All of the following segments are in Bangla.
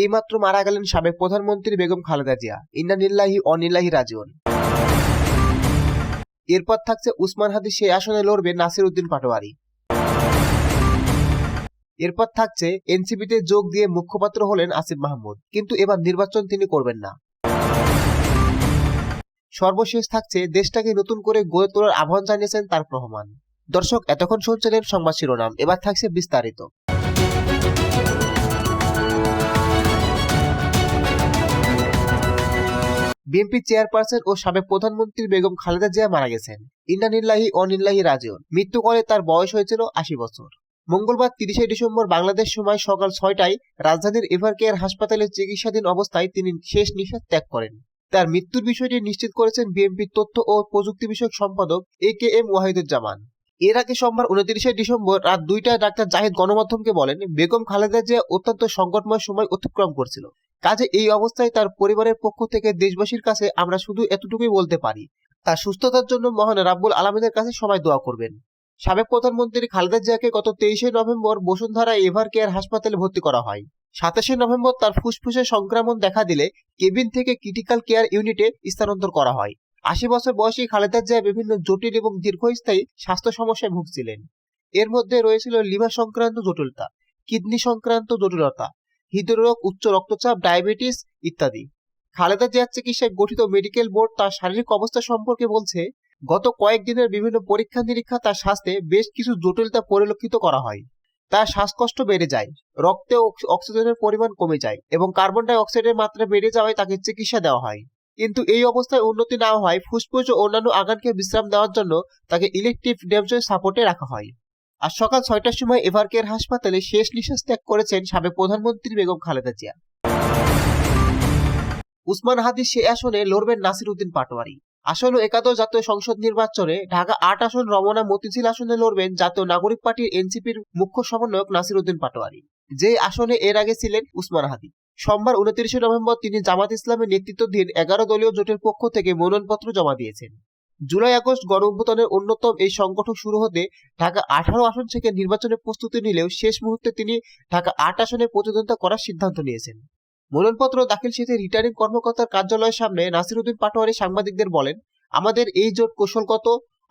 এইমাত্র মারা গেলেন সাবেক প্রধানমন্ত্রী বেগম খালেদা জিয়া। ইন্নানিল্লাহি অনিল্লাহি রাজিউন। এরপর থাকছে উসমান হাদি, সেই আসনে লড়বে নাসির উদ্দিন পাটোয়ারি। এরপর থাকছে এনসিপিতে যোগ দিয়ে মুখপাত্র হলেন আসিফ মাহমুদ। কিন্তু এবার নির্বাচন তিনি করবেন না। সর্বশেষ থাকছে দেশটাকে নতুন করে গড়ে তোলার আহ্বান জানিয়েছেন তার রহমান। দর্শক, এতক্ষণ শুনছিলেন সংবাদ শিরোনাম। এবার থাকছে বিস্তারিত। বিএনপি চেয়ারপারসন ও সাবেক প্রধানমন্ত্রী বেগম খালেদা জিয়া মারা গেছেন। ইন্নানিল্লাহি অনিল্লাহি রাজিউন। মৃত্যুকালে তার বয়স হয়েছিল আশি বছর। মঙ্গলবার তিরিশে ডিসেম্বর বাংলাদেশ সময় সকাল ছয়টায় রাজধানীর এভারকেয়ার হাসপাতালে চিকিৎসাধীন অবস্থায় তিনি শেষ নিঃশ্বাস ত্যাগ করেন। তার মৃত্যুর বিষয়টি নিশ্চিত করেছেন বিএনপির তথ্য ও প্রযুক্তি বিষয়ক সম্পাদক এ কে এম ওয়াহিদুজ্জামান। এর আগে সোমবার উনত্রিশে ডিসেম্বর রাত দুইটায় ডাক্তার জাহিদ গণমাধ্যমকে বলেন, বেগম খালেদা জিয়া অত্যন্ত সংকটময় সময় অতিক্রম করছিল। কাজে এই অবস্থায় তার পরিবারের পক্ষ থেকে দেশবাসীর কাছে আমরা শুধু এতটুকুই বলতে পারি, তার সুস্থতার জন্য মহান রাব্বুল আলমিনের কাছে সবাই দোয়া করবেন। সাবেক প্রধানমন্ত্রী খালেদা জিয়াকে গত তেইশে নভেম্বর বসুন্ধরা এভার কেয়ার হাসপাতালে ভর্তি করা হয়। সাতাশে নভেম্বর তার ফুসফুসে সংক্রমণ দেখা দিলে কেবিন থেকে ক্রিটিক্যাল কেয়ার ইউনিটে স্থানান্তর করা হয়। আশি বছর বয়সী খালেদা জিয়া বিভিন্ন জটিল এবং দীর্ঘস্থায়ী স্বাস্থ্য সমস্যায় ভুগছিলেন। এর মধ্যে রয়েছিল লিভার সংক্রান্ত জটিলতা, কিডনি সংক্রান্ত জটিলতা, হৃদরোগ, উচ্চ রক্তচাপ, ডায়াবেটিস ইত্যাদি। খালেদা জিয়ার চিকিৎসায় গঠিত মেডিকেল বোর্ড তার শারীরিক অবস্থা সম্পর্কে বলছে, গত কয়েকদিনের বিভিন্ন পরীক্ষা নিরীক্ষা তার স্বাস্থ্যে বেশ কিছু জটিলতা পরিলক্ষিত করা হয়। তার শ্বাসকষ্ট বেড়ে যায়, রক্তে অক্সিজেনের পরিমাণ কমে যায় এবং কার্বন ডাই অক্সাইডের মাত্রা বেড়ে যাওয়ায় তাকে চিকিৎসা দেওয়া হয়। কিন্তু এই অবস্থায় উন্নতি না হয় ফুসফুস ও অন্যান্য আগানকে বিশ্রাম দেওয়ার জন্য তাকে ইলেকট্রিভ ডেমজয় সাপোর্টে রাখা হয়। আর সকাল ছয়টার সময় এভারকেয়ার হাসপাতালে শেষ নিঃশ্বাস ত্যাগ করেছেন সাবেক প্রধানমন্ত্রী বেগম খালেদা জিয়া। উসমান হাদির সে আসনে লড়বেন নাসির উদ্দিন পাটোয়ারি। আসন্ন একাদশ জাতীয় সংসদ নির্বাচনে ঢাকা আট আসন, রমনা মতিঝিল আসনে লড়বেন জাতীয় নাগরিক পার্টির এনসিপির মুখ্য সমন্বয়ক নাসির উদ্দিন পাটোয়ারি। যে আসনে এর আগে ছিলেন উসমান হাদি। সোমবার উনত্রিশে নভেম্বর তিনি জামাত ইসলামের নেতৃত্বাধীন এগারো দলীয় জোটের পক্ষ থেকে মনোনয়নপত্র জমা দিয়েছেন। জুলাই আগস্ট গণঅভ্যুত্থানের অন্যতম এই সংগঠন শুরু হতে ঢাকা আঠারো আসন থেকে নির্বাচনের প্রস্তুতি নিলেও শেষ মুহূর্তে তিনি ঢাকা আট আসনে প্রতিদ্বন্দ্বিতা করার সিদ্ধান্ত নিয়েছেন। মনোনয়নপত্র দাখিল শেষে রিটার্নিং কর্মকর্তার কার্যালয়ের সামনে নাসিরউদ্দিন পাটোয়ারি সাংবাদিকদের বলেন, আমাদের এই জোট কৌশলগত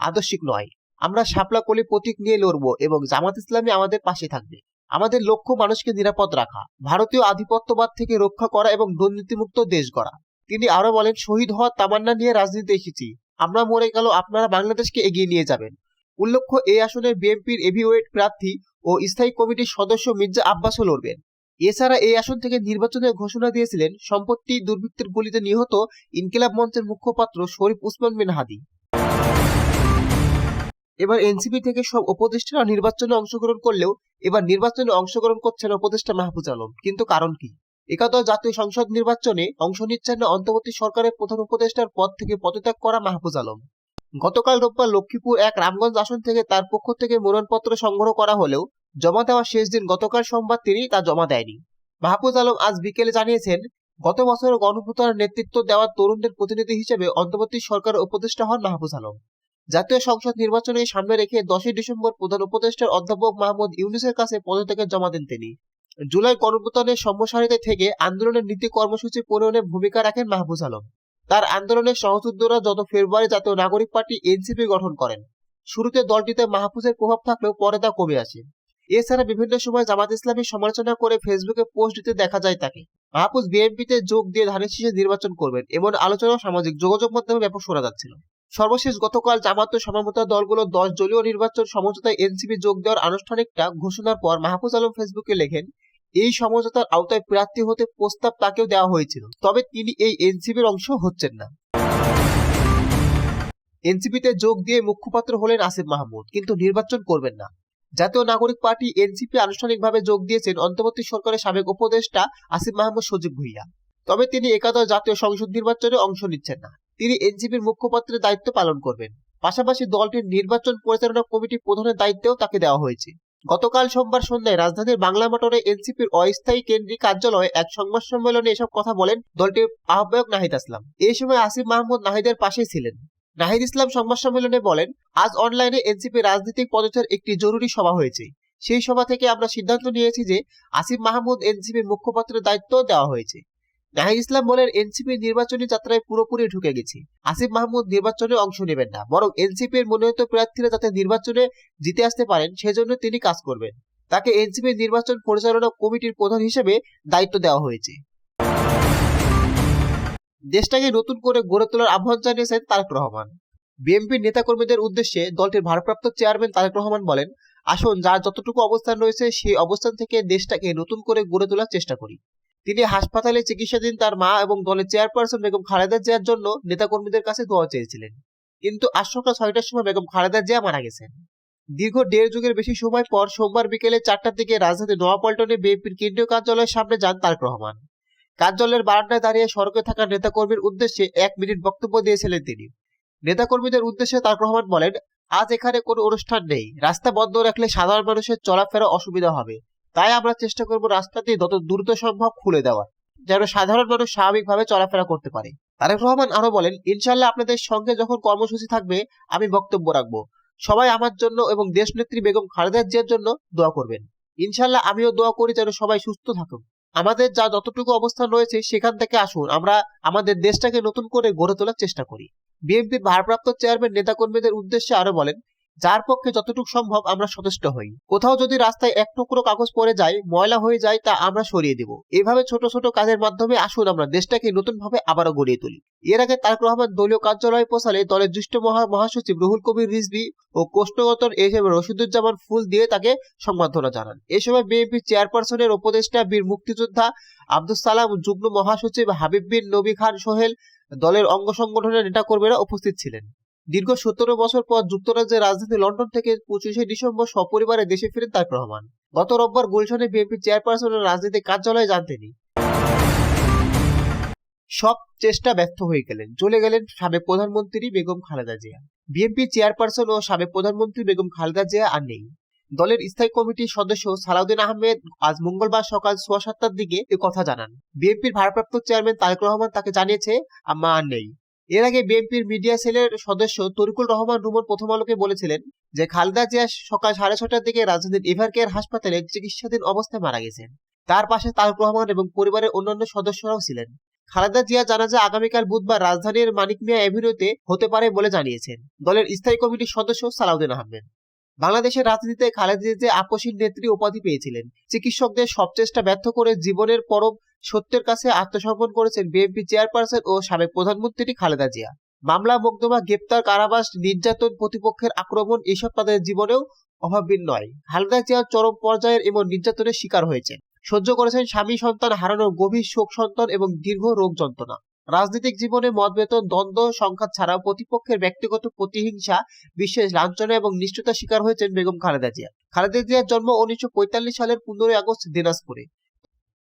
আদর্শিক নয়। আমরা শাপলা কলি প্রতীক নিয়ে লড়বো এবং জামাত ইসলামী আমাদের পাশে থাকবে। আমাদের লক্ষ্য মানুষকে নিরাপদ রাখা, ভারতীয় আধিপত্যবাদ থেকে রক্ষা করা এবং দুর্নীতিমুক্ত দেশ গড়া। তিনি আরও বলেন, শহীদ হওয়ার তামান্না নিয়ে রাজনীতি এসেছি আমরা মরে গেল আপনারা বাংলাদেশকে এগিয়ে নিয়ে যাবেন। উল্লেখ্য এই আসনে বিএনপির এভিওয়েট প্রার্থী ও স্থায়ী কমিটির সদস্য মির্জা আব্বাসও লড়বেন। এছাড়া এই আসন থেকে নির্বাচনের ঘোষণা দিয়েছিলেন সম্পত্তি দুর্বৃত্তের গুলিতে নিহত ইনকিলাব মঞ্চের মুখপাত্র শরীফ উসমান বিন হাদি। এবার এনসিপি থেকে সব উপদেষ্টারা নির্বাচনে অংশগ্রহণ করলেও এবার নির্বাচনে অংশগ্রহণ করছেন উপদেষ্টা মাহফুজ আলম। কিন্তু কারণ কি? একাদশ জাতীয় সংসদ নির্বাচনে অংশ নিচ্ছেন না অন্তর্বর্তী সরকারের প্রধান উপদেষ্টার পদ থেকে পদত্যাগ করা মাহফুজ আলম। গতকাল রোববার লক্ষ্মীপুর এক রামগঞ্জ আসন থেকে তার পক্ষ থেকে মনোনয়নপত্র সংগ্রহ করা হলেও জমা দেওয়ার শেষ দিন গতকাল সোমবার তিনি তা জমা দেয়নি। মাহফুজ আলম আজ বিকেলে জানিয়েছেন, গত বছর গণভূতার নেতৃত্ব দেওয়া তরুণদের প্রতিনিধি হিসেবে অন্তর্বর্তী সরকারের উপদেষ্টা হন মাহফুজ আলম। জাতীয় সংসদ নির্বাচনে সামনে রেখে দশই ডিসেম্বর প্রধান উপদেষ্টার অধ্যাপক মাহমুদ ইউনুসের কাছে পদত্যাগের জমা দেন তিনি। জুলাই গণভূতানের সম্মসারিতে থেকে আন্দোলনের নীতি কর্মসূচি প্রণয়নে ভূমিকা রাখেন মাহফুজ আলম। তার আন্দোলনের সহযোদ্ধারা যত ফেব্রুয়ারি জাতীয় নাগরিক পার্টি এনসিপি গঠন করেন। শুরুতে দলটিতে মাহফুজের প্রভাব থাকলেও পরে তা কমে আসে। এছাড়া বিভিন্ন সময় জামাত ইসলামী সমালোচনা করে ফেসবুকে পোস্ট দিতে দেখা যায় তাকে। মাহফুজ বিএনপিতে যোগ দিয়ে ধানের শীষে নির্বাচন করবেন এমন আলোচনা সামাজিক যোগাযোগ মাধ্যমে ব্যাপক শোনা যাচ্ছিল। সর্বশেষ গতকাল জামাত সমমতা দলগুলো দশ দলীয় নির্বাচন সমঝোতায় এনসিপি যোগ দেওয়ার আনুষ্ঠানিকটা ঘোষণার পর মাহফুজ আলম ফেসবুকে লেখেন, এই সমঝোতার আওতায় প্রার্থী হতে প্রস্তাব তাকেও দেওয়া হয়েছিল, তবে তিনি এই এনসিপির অংশ হচ্ছেন না। এনসিপিতে যোগ দিয়ে মুখপাত্র হলেন আসিফ মাহমুদ, কিন্তু নির্বাচন করবেন না। জাতীয় নাগরিক পার্টি এনসিপি আনুষ্ঠানিকভাবে যোগ দিয়েছেন অন্তর্বর্তী সরকারের সাবেক উপদেষ্টা আসিফ মাহমুদ সজীব ভুইয়া। তবে তিনি একাদশ জাতীয় সংসদ নির্বাচনে অংশ নিচ্ছেন না। তিনি এনসিপির মুখপাত্রের দায়িত্ব পালন করবেন। পাশাপাশি দলটির নির্বাচন পরিচালনা কমিটি প্রধানের দায়িত্বেও তাকে দেওয়া হয়েছে। গতকাল সোমবার সন্ধ্যায় রাজধানীর বাংলা মোটরে এনসিপির অস্থায়ী কেন্দ্রীয় কার্যালয়ে এক সংবাদ সম্মেলনে এসব কথা বলেন দলটির আহ্বায়ক নাহিদ আসলাম। এই সময় আসিফ মাহমুদ নাহিদের পাশেই ছিলেন। নাহিদ ইসলাম সংবাদ সম্মেলনে বলেন, আজ অনলাইনে এনসিপি রাজনৈতিক পদত্যাগের একটি জরুরি সভা হয়েছে। সেই সভা থেকে আমরা সিদ্ধান্ত নিয়েছি যে আসিফ মাহমুদ এনসিপির মুখপাত্রের দায়িত্ব দেওয়া হয়েছে। নাহিদ ইসলাম বলেন, এনসিপি নির্বাচনী যাত্রায় পুরোপুরি ঢুকে গেছে। আসিফ মাহমুদ নির্বাচনে অংশ নেবেন না, বরং এনসিপির মনোনীত প্রার্থীরা যাতে নির্বাচনে জিতে আসতে পারেন, সেজন্য তিনি কাজ করবেন। তাকে এনসিপির নির্বাচন পরিচালনা কমিটির প্রধান হিসেবে দায়িত্ব দেওয়া হয়েছে। দেশটাকে নতুন করে গড়ে তোলার আহ্বান জানিয়েছেন তারেক রহমান। বিএনপির নেতাকর্মীদের উদ্দেশ্যে দলটির ভারপ্রাপ্ত চেয়ারম্যান তারেক রহমান বলেন, আসুন, যার যতটুকু অবস্থান রয়েছে, সেই অবস্থান থেকে দেশটাকে নতুন করে গড়ে তোলার চেষ্টা করি। তিনি হাসপাতালে চিকিৎসাধীন তার মা এবং দলের চেয়ারপারসন বেগম খালেদা জিয়ার জন্য নেতাকর্মীদের কাছে দোয়া চেয়েছিলেন। কিন্তু আজ সকাল ছয়টার সময় বেগম খালেদা জিয়া মারা গেছেন। দীর্ঘ দেড় যুগের বেশি সময় পর সোমবার বিকেলে চারটার দিকে রাজধানী নোয়াপল্টনে বিএনপির কেন্দ্রীয় কার্যালয়ের সামনে যান তারেক রহমান। কার্যালয়ের বারান্দায় দাঁড়িয়ে সড়কে থাকা নেতাকর্মীর উদ্দেশ্যে এক মিনিট বক্তব্য দিয়েছিলেন তিনি। নেতাকর্মীদের উদ্দেশ্যে তারেক রহমান বলেন, আজ এখানে কোনো অনুষ্ঠান নেই। রাস্তা বন্ধ রাখলে সাধারণ মানুষের চলাফেরা অসুবিধা হবে। তাই আমরা চেষ্টা করব রাস্তাটি যত দ্রুত সম্ভব খুলে দেওয়ার, যেন সাধারণ মানুষ স্বাভাবিকভাবে চলাফেরা করতে পারে। তারেক রহমান আরও বলেন ইনশাল্লাহ আপনাদের সঙ্গে যখন কর্মসূচি থাকবে, আমি বক্তব্য রাখব। সবাই আমার জন্য এবং দেশনেত্রী বেগম খালেদা জিয়ার জন্য দোয়া করবেন। ইনশাল্লাহ আমিও দোয়া করি যেন সবাই সুস্থ থাকুন আমাদের যা যতটুকু অবস্থান রয়েছে সেখান থেকে আসুন। আমরা আমাদের দেশটাকে নতুন করে গড়ে তোলার চেষ্টা করি। বিএনপির ভারপ্রাপ্ত চেয়ারম্যান নেতাকর্মীদের উদ্দেশ্যে আরও বলেন যার পক্ষে যতটুকু সম্ভব আমরা সচেষ্ট হই। কোথাও যদি রাস্তায় এক টুকরো কাগজ পড়ে যায়, ময়লা হয়ে যায়, তা আমরা সরিয়ে দেব। এভাবে ছোট ছোট কাজের মাধ্যমে আসুন আমরা দেশটাকে নতুন ভাবে আবারও গড়িয়ে তুলি। এর আগে তারেক রহমান দলীয় কার্যালয়ে পৌঁছালে দলের জ্যেষ্ঠ মহা, মহাসচিব রুহুল কবির রিজভি ও কোষ্ঠগতর এস এম রশিদুজ্জামান ফুল দিয়ে তাকে সংবর্ধনা জানান। এ সময় বিএনপি চেয়ারপারসনের উপদেষ্টা বীর মুক্তিযোদ্ধা আব্দুল সালাম, যুগ্ম মহাসচিব হাবিব বিন নবী খান সোহেল দলের অঙ্গ সংগঠনের নেতাকর্মীরা উপস্থিত ছিলেন। দীর্ঘ সতেরো বছর পর যুক্তরাজ্যের রাজধানী লন্ডন থেকে পঁচিশে ডিসেম্বর সপরিবারে দেশে ফিরেন তারেক রহমান। গত রোববার গুলশানে বিএনপি চেয়ারপারসনের রাজনৈতিক কার্যালয়ে যান তিনি। সব চেষ্টা ব্যর্থ হয়ে গেলেন। চলে গেলেন সাবেক প্রধানমন্ত্রী বেগম খালেদা জিয়া। বিএনপি চেয়ারপারসন ও সাবেক প্রধানমন্ত্রী বেগম খালেদা জিয়া আর নেই। দলের স্থায়ী কমিটির সদস্য সালাউদ্দিন আহমেদ আজ মঙ্গলবার সকাল সোয়া সাতটার দিকে এ কথা জানান। বিএনপির ভারপ্রাপ্ত চেয়ারম্যান তারেক রহমান তাকে জানিয়েছে, আম্মা আর নেই। এর আগে বিএনপির মিডিয়া সেলের সদস্য তরিকুল রহমান রুমন প্রথম আলোকে বলেছিলেন যে খালেদা জিয়া সকাল সাড়ে ছটার দিকে রাজধানীর এভারকেয়ার হাসপাতালে চিকিৎসাধীন অবস্থায় মারা গেছেন। তার পাশে তারেক রহমান এবং পরিবারের অন্যান্য সদস্যরাও ছিলেন। খালেদা জিয়া জানাজা আগামীকাল বুধবার রাজধানীর মানিক মিয়া অ্যাভিনিউতে হতে পারে বলে জানিয়েছেন। দলের স্থায়ী কমিটির সদস্য সালাউদ্দিন আহমেদ। বাংলাদেশের রাজনীতিতে খালেদা জিয়া যে আপসীর নেত্রী উপাধি পেয়েছিলেন, চিকিৎসকদের সব চেষ্টা ব্যর্থ করে জীবনের পরম সত্যের কাছে আত্মসমর্পণ করেছেন বিএনপি চেয়ারপারসন ও সাবেক প্রধানমন্ত্রী খালেদা জিয়া। মামলা, মোকদ্দমা, গ্রেপ্তার, কারাবাস, নির্যাতন, প্রতিপক্ষের আক্রমণ এসব তাদের জীবনেও অভাবহীন নয়। খালেদা জিয়া চরম পর্যায়ের এবং নির্যাতনের শিকার হয়েছেন। সহ্য করেছেন স্বামী, সন্তান হারানোর গভীর শোক, সন্তান এবং দীর্ঘ রোগ যন্ত্রণা। রাজনৈতিক জীবনে মতবেতন, দ্বন্দ্ব, সংঘাত ছাড়াও প্রতিপক্ষের ব্যক্তিগত প্রতিহিংসা, বিশেষ লাঞ্ছনা এবং নিষ্ঠুতার শিকার হয়েছেন বেগম খালেদা জিয়া। খালেদা জিয়ার জন্ম উনিশশো পঁয়তাল্লিশ সালের পনেরোই আগস্ট দিনাজপুরে।